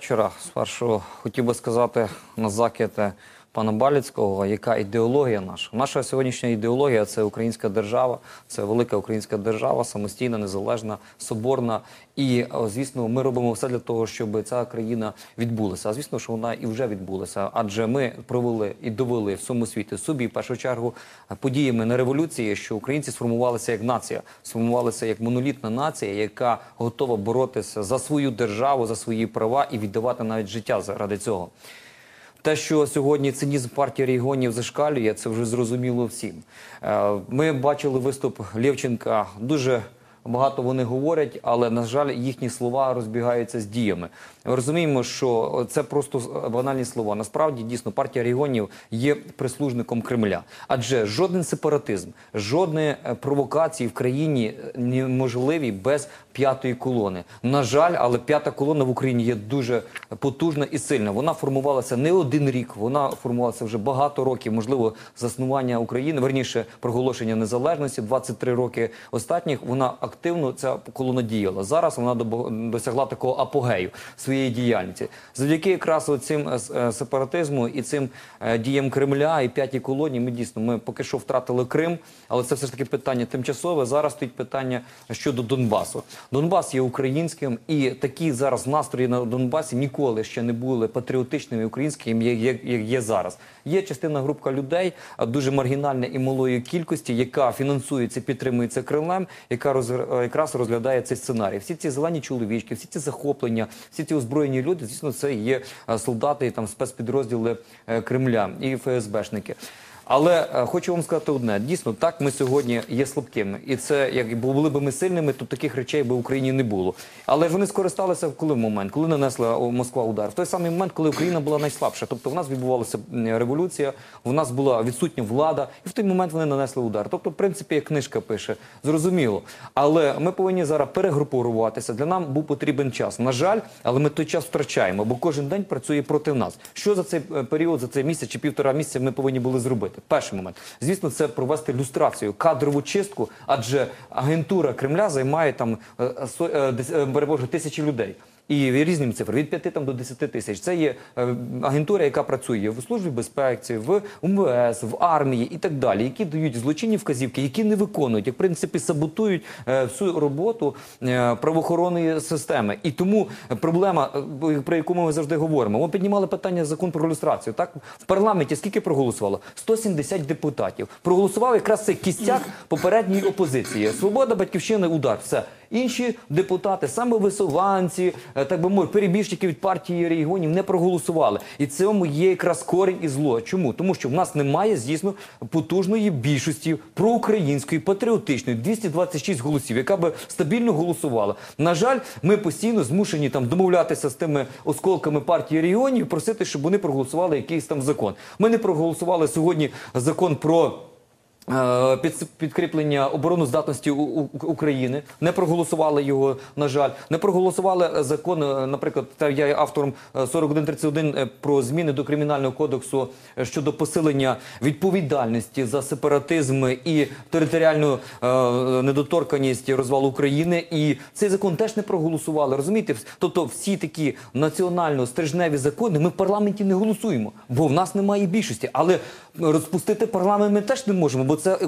вечора. Спершу хотів би сказати на закид пана Баліцького, яка ідеологія наша. Наша сьогоднішня ідеологія це українська держава, це велика українська держава, самостійна, незалежна, соборна. І, звісно, ми робимо все для того, щоб ця країна відбулася. А звісно, що вона і вже відбулася. Адже ми провели і довели всьому світу собі, в першу чергу, подіями на революції, що українці сформувалися як нація, сформувалися як монолітна нація, яка готова боротися за свою державу, за свої права і віддавати навіть життя заради цього. Те, що сьогодні цинізм партії регіонів зашкалює, це вже зрозуміло всім. Е, Ми бачили виступ Лєвченка. Дуже багато вони говорять, але на жаль, їхні слова розбігаються з діями. Ми розуміємо, що це просто банальні слова. Насправді дійсно партія регіонів є прислужником Кремля, адже жоден сепаратизм, жодні е, провокації в країні неможливі без п'ятої колони. На жаль, але п'ята колона в Україні є дуже потужна і сильна. Вона формувалася не один рік, вона формувалася вже багато років. Можливо, заснування України, верніше проголошення незалежності, 23 роки останніх. Вона активно ця колона діяла. Зараз вона досягла такого апогею своєї діяльності. Завдяки якраз цим сепаратизму і цим е, діям Кремля і п'ятій колоні. Ми дійсно ми поки що втратили Крим, але це все ж таки питання тимчасове. Зараз стоїть питання щодо Донбасу. Донбас є українським, і такі зараз настрої на Донбасі ніколи ще не були патріотичними українськими, як є, зараз. Є частина групка людей, дуже маргінальна і малої кількості, яка фінансується, підтримується Кремлем, яка роз, е, якраз розглядає цей сценарій. Всі ці зелені чоловічки, всі ці захоплення, всі ці озброєні люди, звісно, це є е, солдати і там спецпідрозділи е, Кремля і ФСБшники. Але е, хочу вам сказати одне: дійсно, так ми сьогодні є слабкими, і це як були б ми сильними, то таких речей би в Україні не було. Але ж вони скористалися в коли момент, коли нанесла Москва удар, в той самий момент, коли Україна була найслабша. Тобто в нас відбувалася революція, в нас була відсутня влада, і в той момент вони нанесли удар. Тобто, в принципі, як книжка пише, зрозуміло. Але ми повинні зараз перегрупуватися. Для нам був потрібен час. На жаль, але ми той час втрачаємо, бо кожен день працює проти нас. Що за цей е, період, за цей місяць чи півтора місяця ми повинні були зробити? Перший момент, звісно, це провести люстрацію, кадрову чистку, адже агентура Кремля займає там е, е, е, е, перепрошую, тисячі людей. І різні цифри від 5 там до 10 тисяч. Це є е, агентура, яка працює в службі безпеці, в МВС, в армії і так далі, які дають злочинні вказівки, які не виконують, як в принципі саботують е, всю роботу е, правоохоронної системи. І тому проблема, про яку ми завжди говоримо, ми піднімали питання закон про люстрацію. Так в парламенті скільки проголосувало? 170 депутатів. Проголосував якраз цей кістяк попередньої опозиції. Свобода, батьківщина, удар. Все. Інші депутати, саме висуванці, е, так би мовити, перебіжчики від партії регіонів не проголосували. І цьому є якраз корінь і зло. Чому? Тому що в нас немає, звісно, потужної більшості проукраїнської, патріотичної, 226 голосів, яка би стабільно голосувала. На жаль, ми постійно змушені там домовлятися з тими осколками партії регіонів, просити, щоб вони проголосували якийсь там закон. Ми не проголосували сьогодні закон про. Е, під- підкріплення обороноздатності України не проголосували його. На жаль, не проголосували закон. е, Наприклад, та я є автором е, 4131 е, про зміни до кримінального кодексу щодо посилення відповідальності за сепаратизм і територіальну недоторканість і України. І цей закон теж не проголосували. Розумієте, тобто всі такі національно стрижневі закони ми в парламенті не голосуємо, бо в нас немає більшості. Але розпустити парламент ми теж не можемо, бо це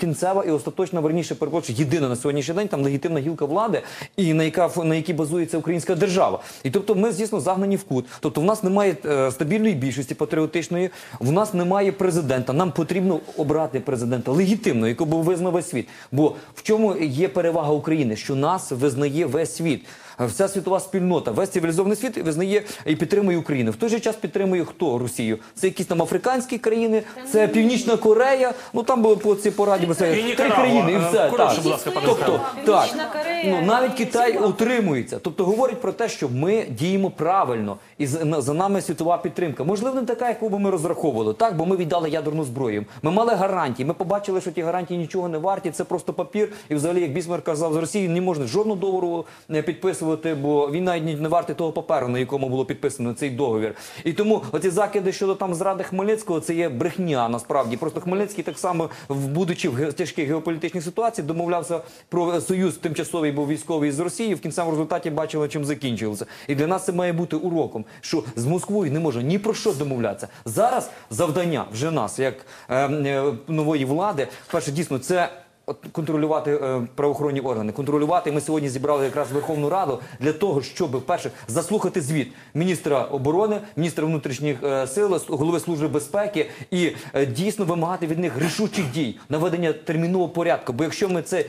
кінцева і остаточна, верніше перепрошую, єдина на сьогоднішній день там легітимна гілка влади, і на яка на якій базується українська держава. І тобто ми, звісно, загнані в кут. Тобто, в нас немає е, стабільної більшості патріотичної, в нас немає президента. Нам потрібно обрати президента легітимно, якого визнав весь світ. Бо в чому є перевага України? Що нас визнає весь світ. Вся світова спільнота, весь цивілізований світ визнає і підтримує Україну. В той же час підтримує хто Росію? Це якісь там африканські країни, це Північна Корея. Ну там було по цій пораді бо три країни, і Е, все коротше, так. будь ласка, пане Тобто, так Корея, ну навіть Китай утримується. Тобто говорить про те, що ми діємо правильно, і за, за нами світова підтримка. Можливо, не така, яку би ми розраховували. Так, бо ми віддали ядерну зброю. Ми мали гарантії. Ми побачили, що ті гарантії нічого не варті. Це просто папір. І взагалі, як Бісмар казав, з Росії не можна жодного договору не підписувати. Підписувати, бо він навіть не вартий того паперу, на якому було підписано цей договір. І тому оці закиди щодо там зради Хмельницького, це є брехня. Насправді просто Хмельницький так само, будучи в тяжкій геополітичній ситуації, домовлявся про союз тимчасовий був військовий з Росії. В кінцевому результаті бачили, чим закінчилося. І для нас це має бути уроком, що з Москвою не може ні про що домовлятися. Зараз завдання вже нас, як е, е, нової влади, перше дійсно це. От контролювати е, правоохоронні органи, контролювати. Ми сьогодні зібрали якраз Верховну Раду для того, щоб перше заслухати звіт міністра оборони, міністра внутрішніх е, сил, голови служби безпеки і е, дійсно вимагати від них рішучих дій, наведення термінового порядку. Бо якщо ми це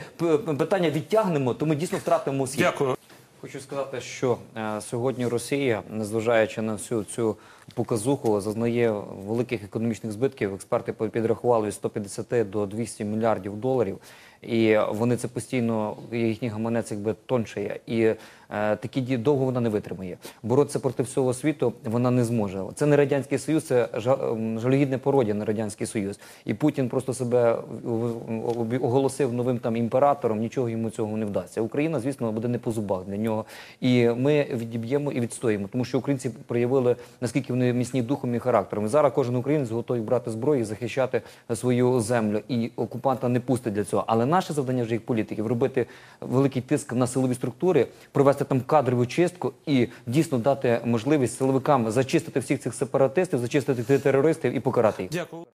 питання відтягнемо, то ми дійсно втратимо світ. Дякую. Хочу сказати, що е, сьогодні Росія, незважаючи на всю цю показуху, зазнає великих економічних збитків. Експерти підрахували від 150 до 200 мільярдів доларів. І вони це постійно їхній гаманець якби тоншає. І е, такі дії довго вона не витримає. Боротися проти всього світу вона не зможе. Це не радянський союз, це жа- жалюгідне пародія на радянський союз. І Путін просто себе оголосив новим там імператором. Нічого йому цього не вдасться. Україна, звісно, буде не по зубах для нього. І ми відіб'ємо і відстоїмо, тому що українці проявили наскільки вони міцні духом і характером. І зараз кожен українець готовий брати зброю і захищати свою землю. І окупанта не пустить для цього. Але наше завдання вже як політиків робити великий тиск на силові структури, провести там кадрову чистку і дійсно дати можливість силовикам зачистити всіх цих сепаратистів, зачистити терористів і покарати їх. Дякую.